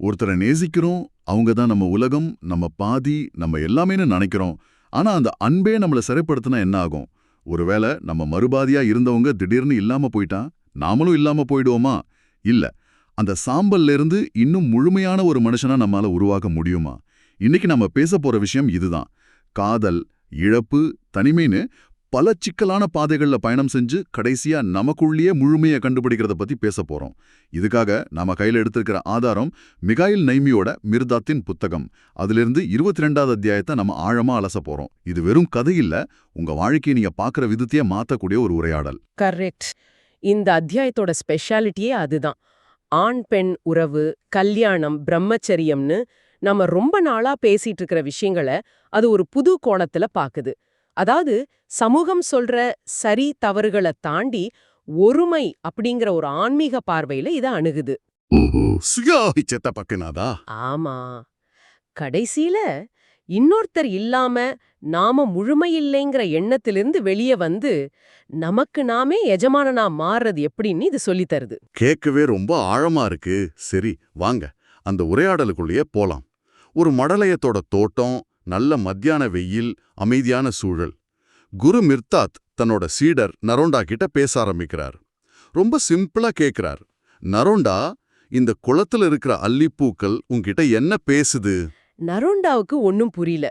ஒருத்தரை நேசிக்கிறோம் அவங்க தான் நம்ம உலகம் நம்ம பாதி நம்ம எல்லாமேன்னு நினைக்கிறோம். ஆனா அந்த அன்பே நம்மள சிறைப்படுத்தினா என்ன ஆகும்? ஒருவேளை நம்ம மறுபாதியா இருந்தவங்க திடீர்னு இல்லாம போயிட்டா? நாமளும் இல்லாம போயிடுவோமா? இல்ல. அந்த சாம்பல்ல இருந்து இன்னும் முழுமையான ஒரு மனுஷனா நம்மால உருவாக்க முடியுமா? இன்னைக்கு நம்ம பேச போற விஷயம் இதுதான். காதல் இழப்பு தனிமைன்னு பல சிக்கலான பாதைகள்ல பயணம் செஞ்சு கடைசியா நமக்குள்ளேயே முழுமையை கண்டுபிடிக்கிறத பத்தி பேச போறோம். இதுக்காக நாம கையில எடுத்திருக்கிற ஆதாரம் மிகாயில் நைமியோட மிர்தாத்தின் புத்தகம். அதிலிருந்து இருபத்தி ரெண்டாவது அத்தியாயத்தை நம்ம ஆழமா அலச போகிறோம் இது வெறும் கதை இல்ல உங்க வாழ்க்கையை நீங்க பாக்குற விதத்தையே மாத்தக்கூடிய ஒரு உரையாடல். கரெக்ட். இந்த அத்தியாயத்தோட ஸ்பெஷாலிட்டியே அதுதான். ஆண் பெண் உறவு கல்யாணம் பிரம்மச்சரியம்னு நம்ம ரொம்ப நாளா பேசிட்டு இருக்கிற விஷயங்களை அது ஒரு புது கோணத்துல பாக்குது. அதாவது சமூகம் சொல்ற சரி தவறுகளை தாண்டி ஒருமை அப்படிங்கிற ஒரு ஆன்மீக பார்வையில இத அணுகுது. சுயாபிச்சத்த பக்கினாதா ஆமா. கடைசியில இன்னொருத்தர் இல்லாம நாம முழுமையில்லைங்கிற எண்ணத்திலிருந்து வெளியே வந்து நமக்கு நாமே எஜமானனா மாறுறது எப்படின்னு இது சொல்லித் தருது. கேட்கவே ரொம்ப ஆழமா இருக்கு. சரி வாங்க. அந்த உரையாடலுக்குள்ளேயே போலாம். ஒரு மடலயத்தோட தோட்டம் நல்ல மத்தியான வெயில் அமைதியான சூழல். குரு மிர்தாத் தன்னோட சீடர் நரோண்டா கிட்ட பேச ஆரம்பிக்கிறார். ரொம்ப சிம்பிளா கேக்குறார். நரோண்டா இந்த குளத்துல இருக்கிற அல்லிப்பூக்கள் உன்கிட்ட என்ன பேசுது? நரோண்டாவுக்கு ஒன்னும் புரியல.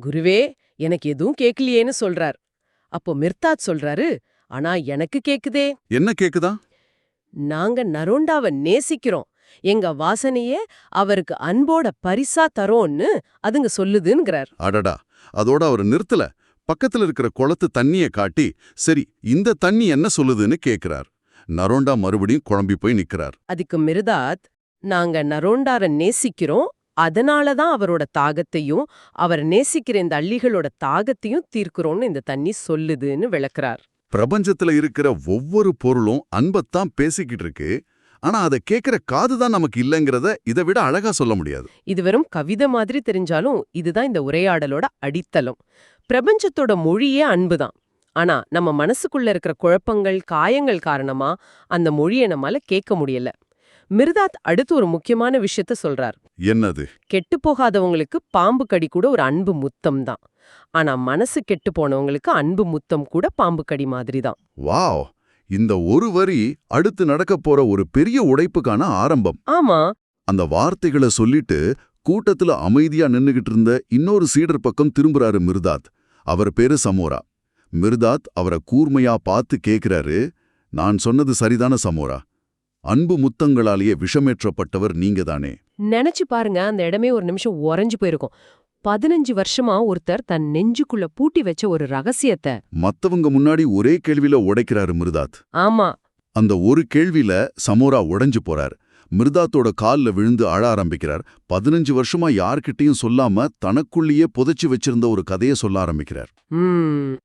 குருவே எனக்கு எதுவும் கேக்கலையேன்னு சொல்றார். அப்போ மிர்தாத் சொல்றாரு ஆனா எனக்கு கேக்குதே. என்ன கேக்குதா? நாங்க நரோண்டாவை நேசிக்கிறோம். எங்க வாசனையே அவருக்கு அன்போட பரிசா தரோன்னு அதுங்க சொல்லுதுங்கிறார் அடடா அதோட அவர் நிறுத்தல. பக்கத்துல இருக்கிற குளத்து தண்ணிய காட்டி சரி இந்த தண்ணி என்ன சொல்லுதுன்னு கேக்குறார். நரோண்டா மறுபடியும் குழம்பி போய் நிக்கிறார். அதுக்கு மிருதாத் நாங்க நரோண்டார நேசிக்கிறோம் அதனால தான் அவரோட தாகத்தையும் அவர் நேசிக்கிற இந்த அள்ளிகளோட தாகத்தையும் தீர்க்கிறோம்னு இந்த தண்ணி சொல்லுதுன்னு விளக்குறார். பிரபஞ்சத்துல இருக்கிற ஒவ்வொரு பொருளும் அன்பத்தான் பேசிக்கிட்டு இருக்கு. ஆனா அதை கேக்குற காதுதான் நமக்கு இல்லைங்கிறத இதை விட அழகா சொல்ல முடியாது. இது வெறும் கவிதை மாதிரி தெரிஞ்சாலும் இதுதான் இந்த உரையாடலோட அடித்தளம். பிரபஞ்சத்தோட மொழியே அன்புதான் ஆனா நம்ம மனசுக்குள்ள இருக்கிற குழப்பங்கள் காயங்கள் காரணமா அந்த மொழியை நம்மால கேட்க முடியல. மிர்தாத் அடுத்து ஒரு முக்கியமான விஷயத்த சொல்றார். என்னது? கெட்டு போகாதவங்களுக்கு பாம்பு கடி கூட ஒரு அன்பு முத்தம் தான். ஆனா மனசு கெட்டு போனவங்களுக்கு அன்பு முத்தம் கூட பாம்பு கடி மாதிரி தான். வாவ்! இந்த ஒரு வரி அடுத்து நடக்க போற ஒரு பெரிய உடைப்புக்கான ஆரம்பம். ஆமா. அந்த வார்த்தைகளை சொல்லிட்டு கூட்டத்துல அமைதியா நின்னுகிட்டு இருந்த இன்னொரு சீடர் பக்கம் திரும்புறாரு மிர்தாத். அவர் பேரு சமோரா. மிர்தாத் அவரை கூர்மையா பார்த்து கேக்குறாரு நான் சொன்னது சரிதான சமோரா? அன்பு முத்தங்களாலேயே விஷமேற்றப்பட்டவர் நீங்கதானே? நினைச்சு பாருங்க அந்த இடமே ஒரு நிமிஷம் உறைஞ்சு போயிருக்கும். பதினஞ்சு வருஷமா ஒருத்தர் தன் நெஞ்சுக்குள்ள பூட்டி வச்ச ஒரு ரகசியத்தை. மத்தவங்க முன்னாடி ஒரே கேள்வியில உடைக்கிறாரு மிர்தாத். ஆமா. அந்த ஒரு கேள்வியில சமோரா உடைஞ்சு போறார். மிர்தாத்தோட கால்ல விழுந்து அழ ஆரம்பிக்கிறார். பதினஞ்சு வருஷமா யார்கிட்டயும் சொல்லாம தனக்குள்ளேயே புதைச்சு வச்சிருந்த ஒரு கதையை சொல்ல ஆரம்பிக்கிறார்.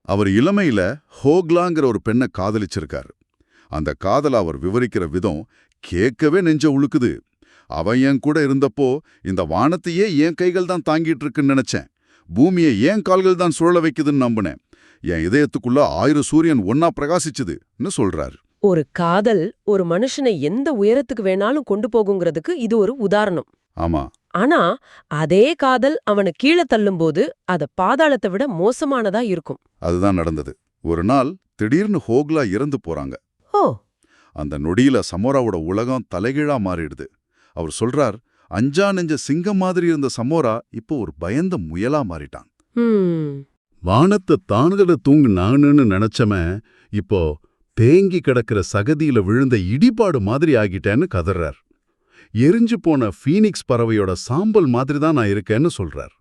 அவர் இளமையில ஹோக்லாங்கிற ஒரு பெண்ணை காதலிச்சிருக்கார். அந்த காதலை அவர் விவரிக்கிற விதம் கேட்கவே நெஞ்ச உழுக்குது. அவன் என் கூட இருந்தப்போ இந்த வானத்தையே என் கைகள் தான் தாங்கிட்டு இருக்குன்னு நினைச்சேன். பூமியை ஏன் கால்கள் தான் சுழல வைக்குதுன்னு நம்பினேன். என் இதயத்துக்குள்ள ஆயிரம் சூரியன் ஒன்னா பிரகாசிச்சுதுன்னு சொல்றாரு. ஒரு காதல் ஒரு மனுஷனை எந்த உயரத்துக்கு வேணாலும் கொண்டு போகுங்கிறதுக்கு இது ஒரு உதாரணம். ஆமா. ஆனா அதே காதல் அவனை கீழே தள்ளும்போது அத பாதாளத்தை விட மோசமானதா இருக்கும். அதுதான் நடந்தது. ஒரு நாள் திடீர்னு ஹோக்லா இறந்து போறாங்க. ஓ. அந்த நொடியில சமோராவோட உலகம் தலைகீழா மாறிடுது. அவர் சொல்றார் அஞ்சா நெஞ்ச சிங்கம் மாதிரி இருந்த சமோரா இப்போ ஒரு பயந்த முயலா மாறிட்டான். ம் வானத்தை தானுதல தூங்கு நானுன்னு நினைச்சவன் இப்போ தேங்கி கிடக்கிற சகதியில விழுந்த இடிபாடு மாதிரி ஆகிட்டேன்னு கதறார். எரிஞ்சு போன ஃபீனிக்ஸ் பறவையோட சாம்பல் மாதிரி தான் நான் இருக்கேன்னு சொல்றார்.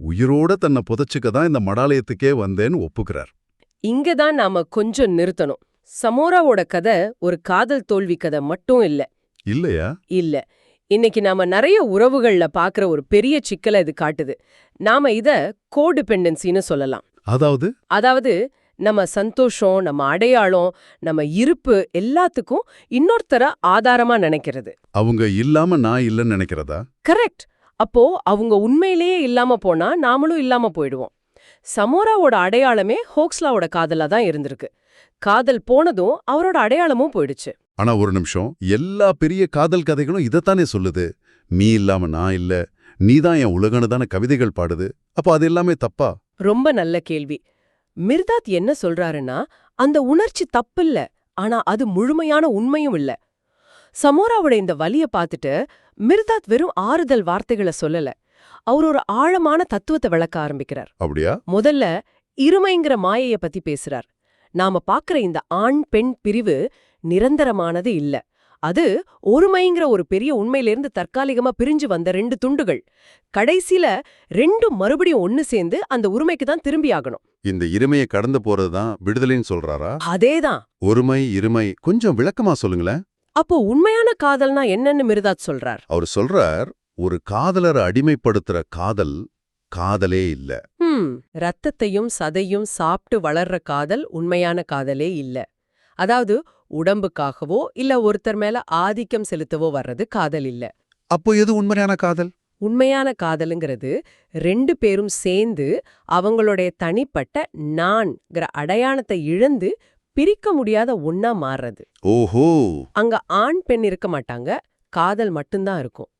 உயிரோட தன்னை புதைச்சுக்க தான் இந்த மடாலயத்துக்கே வந்தேன்னு ஒப்புக்கிறார். இங்க தான் நாம கொஞ்சம் நிறுத்தணும். சமோராவோட கதை ஒரு காதல் தோல்வி கதை மட்டும் இல்ல. இல்லையா? இல்ல. இன்னைக்கு நாம நிறைய உறவுகள்ல பாக்குற ஒரு பெரிய சிக்கலை இது காட்டுது. நாம இத கோடிபெண்டன்சின்னு சொல்லலாம். அதாவது? அதாவது நம்ம சந்தோஷம் நம்ம அடையாளம் நம்ம இருப்பு எல்லாத்துக்கும் இன்னொருத்தர ஆதாரமா நினைக்கிறது. அவங்க இல்லாம நான் இல்லைன்னு நினைக்கிறதா? கரெக்ட் அப்போ அவங்க உண்மையிலேயே இல்லாம போனா நாமளும் இல்லாம போயிடுவோம். சமோராவோட அடையாளமே ஹோக்ஸ்லாவோட காதலா தான் இருந்திருக்கு. காதல் போனதும் அவரோட அடையாளமும் போயிடுச்சு. ஆனா ஒரு நிமிஷம் எல்லா பெரிய காதல் கதைகளும் இதைத்தானே சொல்லுது. நீ இல்லாம நான் இல்ல. நீதான் என் உலகன்னு தானே கவிதைகள் பாடுது. அப்ப அது எல்லாமே தப்பா? ரொம்ப நல்ல கேள்வி. மிர்தாத் என்ன சொல்றாருன்னா அந்த உணர்ச்சி தப்பில்ல. ஆனா அது முழுமையான உண்மையும் இல்ல. சமோராவோட இந்த வலிய பார்த்துட்டு மிர்தாத் வெறும் ஆறுதல் வார்த்தைகளை சொல்லல. அவர் ஒரு ஆழமான தத்துவத்தை விளக்க ஆரம்பிக்கிறார். அப்படியா? முதல்ல இருமைங்கிற மாயைய பத்தி பேசுறார். நாம பாக்குற இந்த ஆண் பெண் பிரிவு நிரந்தரமானது இல்ல. அது ஒருமைங்கிற ஒரு பெரிய உண்மையிலிருந்து தற்காலிகமா பிரிஞ்சு வந்த ரெண்டு துண்டுகள். கடைசில ரெண்டும் மறுபடியும் ஒன்னு சேர்ந்து அந்த உரிமைக்கு தான் திரும்பி ஆகணும். இந்த இருமையை கடந்து போறதுதான் விடுதலைன்னு சொல்றாரா? அதேதான். ஒருமை இருமை கொஞ்சம் விளக்கமா சொல்லுங்களேன். அப்போ உண்மையான காதல்னா என்னன்னு மிருதாத் சொல்றார். அவர் சொல்றார் ஒரு காதலரை அடிமைப்படுத்துற காதல் காதலே இல்ல. ஹம் ரத்தத்தையும் சதையும் சாப்பிட்டு வளர்ற காதல் உண்மையான காதலே இல்ல. அதாவது உடம்புக்காகவோ இல்ல ஒருத்தர் மேல ஆதிக்கம் செலுத்தவோ வர்றது காதல் இல்ல. அப்போ எது உண்மையான காதல்? உண்மையான காதலுங்கிறது ரெண்டு பேரும் சேர்ந்து அவங்களுடைய தனிப்பட்ட நான்கிற அடையாளத்தை இழந்து பிரிக்க முடியாத ஒண்ணா மாறுறது. ஓஹோ! அங்க ஆண் பெண் இருக்க மாட்டாங்க. காதல் மட்டும்தான் இருக்கும்.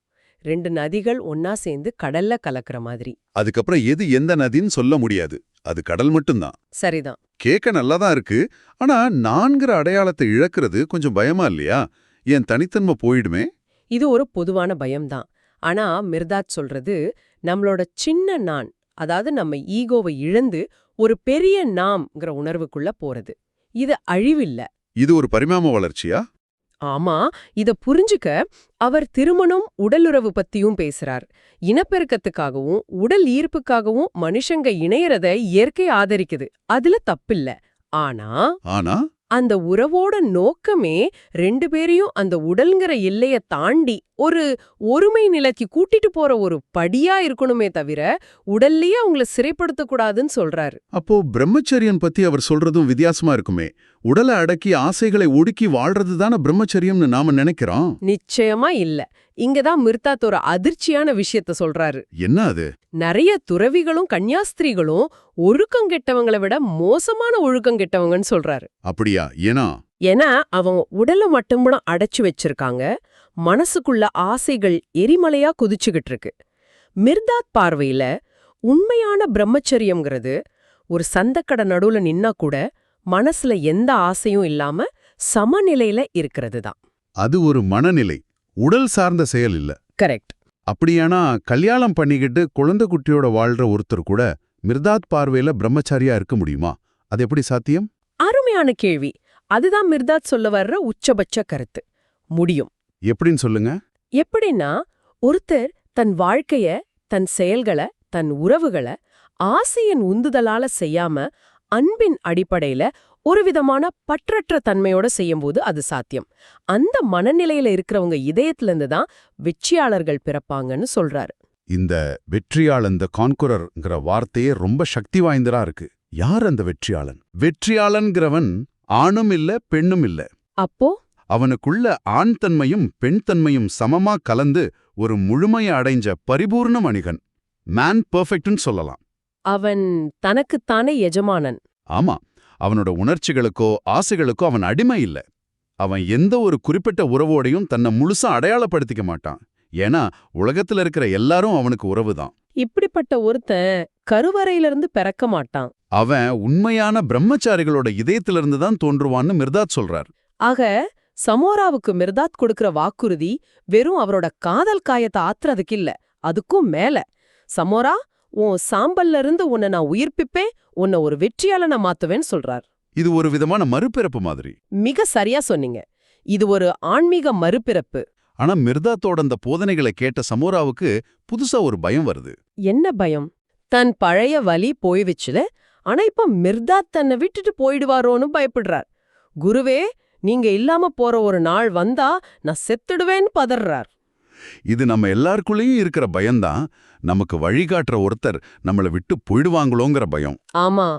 ரெண்டு நதிகள் ஒன்னா சேர்ந்து கடல்ல கலக்கிற மாதிரி. அதுக்கப்புறம் எது எந்த நதின்னு சொல்ல முடியாது. அது கடல் மட்டும்தான். சரிதான். கேட்க நல்லா தான் இருக்கு. ஆனா நான்கிற அடையாளத்தை இழக்கிறது கொஞ்சம் பயமா இல்லையா? என் தனித்தன்மை போயிடுமே? இது ஒரு பொதுவான பயம்தான். ஆனா மிர்தாத் சொல்றது நம்மளோட சின்ன நான் அதாவது நம்ம ஈகோவை இழந்து ஒரு பெரிய நாம்ங்கிற உணர்வுக்குள்ள போறது. இது அழிவில்ல. இது ஒரு பரிணாம வளர்ச்சியா? ஆமா இத புரிஞ்சுக்க அவர் திருமணம் உடலுறவு பத்தியும் பேசுறார். இனப்பெருக்கத்துக்காகவும் உடல் ஈர்ப்புக்காகவும் மனுஷங்க இணையறத இயற்கை ஆதரிக்குது. அதுல தப்பில்ல. ஆனா ஆனா? அந்த உறவோட நோக்கமே ரெண்டு பேரையும் அந்த உடல்ங்கிற எல்லைய தாண்டி ஒரு ஒருமை நிலைக்கு கூட்டிட்டு போற ஒரு படியா இருக்கணுமே தவிர உடல்லயே அவங்கள சிறைப்படுத்தக்கூடாதுன்னு சொல்றாரு. அப்போ பிரம்மச்சரியன் பத்தி அவர் சொல்றதும் வித்தியாசமா இருக்குமே. உடலை அடக்கி ஆசைகளை ஒடுக்கி வாழ்றது தானே பிரம்மச்சரியம்னு நாம நினைக்கிறோம்? நிச்சயமா இல்ல. இங்கதான் மிர்தாத் ஒரு அதிர்ச்சியான விஷயத்த சொல்றாரு. என்ன அது? நிறைய துறவிகளும் கன்னியாஸ்திரிகளும் ஒழுக்கம் கெட்டவங்கள விட மோசமான ஒழுக்கம் கெட்டவங்கன்னு சொல்றாரு. அப்படியா? ஏனா ஏன்னா அவங்க உடலை மட்டும்தான் அடைச்சு வச்சிருக்காங்க. மனசுக்குள்ள ஆசைகள் எரிமலையா குதிச்சுகிட்டு இருக்கு மிர்தாத் பார்வையில உண்மையான பிரம்மச்சரியம்ங்கிறது ஒரு சந்தக்கடை நடுவுல நின்னா கூட மனசுல எந்த ஆசையும் இல்லாம சமநிலையில இருக்கிறது தான் அது ஒரு மனநிலை உடல் சார்ந்த செயல் இல்ல. கரெக்ட். அப்படியானா கல்யாணம் பண்ணிக்கிட்டு குழந்தை குட்டியோட வாழ்ற ஒருத்தர் கூட மிர்தாத் பார்வையில பிரம்மச்சாரியா இருக்க முடியுமா? அது எப்படி சாத்தியம்? அருமையான கேள்வி. அதுதான் மிர்தாத் சொல்ல வர்ற உச்சபட்ச கருத்து. முடியும். எப்படின்னு சொல்லுங்க. எப்படின்னா ஒருத்தர் தன் வாழ்க்கைய தன் செயல்களை தன் உறவுகளை ஆசையின் உந்துதலால செய்யாம அன்பின் அடிப்படையில ஒரு விதமான பற்றற்ற தன்மையோட செய்யும்போது அது சாத்தியம். அந்த மனநிலையில இருக்கிறவங்க இதயத்திலிருந்து தான் வெற்றியாளர்கள் பிறப்பாங்கன்னு சொல்றாரு. இந்த வெற்றியாளன் த கான்குரர்ங்கிற வார்த்தையே ரொம்ப சக்தி வாய்ந்தரா இருக்கு. யார் அந்த வெற்றியாளன்? வெற்றியாளன்கிறவன் ஆணும் இல்ல பெண்ணும் இல்ல. அப்போ அவனுக்குள்ள ஆண் தன்மையும் பெண் தன்மையும் சமமா கலந்து ஒரு முழுமையை அடைஞ்ச பரிபூர்ண மனிதன். மேன் பெர்ஃபெக்ட்னு சொல்லலாம். அவன் தனக்குத்தானே எஜமானன். ஆமா அவனோட உணர்ச்சிகளுக்கோ ஆசைகளுக்கோ அவன் அடிமை இல்ல. அவன் எந்த ஒரு குறிப்பிட்ட உறவோடையும் தன்னை முழுசா அடையாளப்படுத்திக்க மாட்டான். ஏன்னா உலகத்துல இருக்கிற எல்லாரும் அவனுக்கு உறவுதான். இப்படிப்பட்ட ஒருத்தன் கருவறையிலிருந்து பிறக்க மாட்டான். அவன் உண்மையான பிரம்மச்சாரிகளோட இதயத்திலிருந்து தான் தோன்றுவான்னு மிர்தாத் சொல்றார். ஆக சமோராவுக்கு மிர்தாத் கொடுக்கிற வாக்குறுதி வெறும் அவரோட காதல் காயத்தை ஆத்துறதுக்கு இல்ல அதுக்கும் மேல. சமோரா உன் சாம்பல்ல இருந்து உன்னை நான் உயிர்ப்பிப்பேன் உன்னை ஒரு வெற்றியாளனா மாத்துவேன்னு சொல்றார். இது ஒரு விதமான மறுபிறப்பு மாதிரி. மிக சரியா சொன்னீங்க. இது ஒரு ஆன்மீக மறுபிறப்பு. ஆனா மிர்தாத்தோட அந்த போதனைகளை கேட்ட சமோராவுக்கு புதுசா ஒரு பயம் வருது. என்ன பயம்? தன் பழைய வலி போய்விச்சுல ஆனா இப்ப மிர்தாத் தன்னை விட்டுட்டு போயிடுவாரோன்னு பயப்படுறார். குருவே நீங்க இல்லாம போற ஒரு நாள் வந்தா நான் செத்துடுவேன்னு பதறார் இது நம்ம எல்லாருக்குள்ளேயும் இருக்கிற பயம்தான். நமக்கு வழிகாட்டுற ஒருத்தர் நம்மள விட்டு போயிடுவாங்களோங்கிற பயம். ஆமா.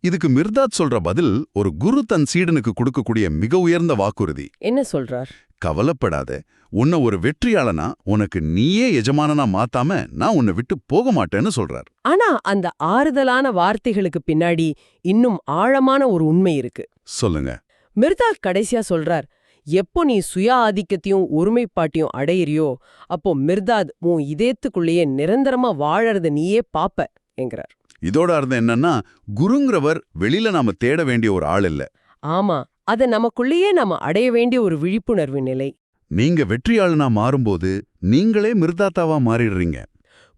இதுக்கு மிர்தாத் சொல்ற பதில் ஒரு குரு தன் சீடனுக்கு கொடுக்கக்கூடிய மிக உயர்ந்த வாக்குறுதி. என்ன சொல்றார்? கவலைப்படாத. உன்னை ஒரு வெற்றியாளனா உனக்கு நீயே எஜமானனா மாத்தாம நான் உன்னை விட்டு போக மாட்டேன்னு சொல்றார். ஆனா அந்த ஆறுதலான வார்த்தைகளுக்கு பின்னாடி இன்னும் ஆழமான ஒரு உண்மை இருக்கு. சொல்லுங்க. மிர்தா கடைசியா சொல்றார் எப்போ நீ சுய ஆதிக்கத்தையும் ஒருமைப்பாட்டையும் அடையிறியோ அப்போ மிர்தாத் உன் இதயத்துக்குள்ளேயே நிரந்தரமா வாழறத நீயே பாப்ப என்கிறார். இதோட அர்த்தம் என்னன்னா குருங்கிறவர் வெளியில நாம தேட வேண்டிய ஒரு ஆள் இல்ல. ஆமா அத நமக்குள்ளேயே நாம அடைய வேண்டிய ஒரு விழிப்புணர்வு நிலை. நீங்க வெற்றியாளனா மாறும்போது நீங்களே மிர்தாத்தாவா மாறிடுறீங்க.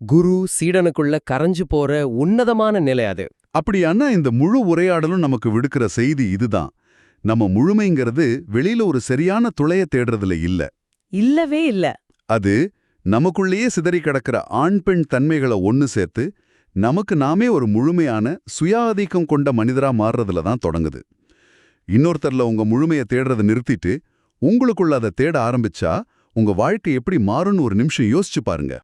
குரு சீடனுக்குள்ள கரைஞ்சு போற உன்னதமான நிலை அது. அப்படியானா இந்த முழு உரையாடலும் நமக்கு விடுக்கிற செய்தி இதுதான். நம்ம முழுமைங்கிறது வெளியில ஒரு சரியான துளைய தேடுறதுல இல்ல. இல்லவே இல்ல. அது நமக்குள்ளேயே சிதறி கிடக்கிற ஆண் பெண் தன்மைகளை ஒன்னு சேர்த்து நமக்கு நாமே ஒரு முழுமையான சுய ஆதிக்கம் கொண்ட மனிதரா மாறுறதுல தான் தொடங்குது. இன்னொருத்தர்ல உங்க முழுமையை தேடுறதை நிறுத்திட்டு உங்களுக்குள்ள அதை தேட ஆரம்பிச்சா உங்க வாழ்க்கை எப்படி மாறும்னு ஒரு நிமிஷம் யோசிச்சு பாருங்க.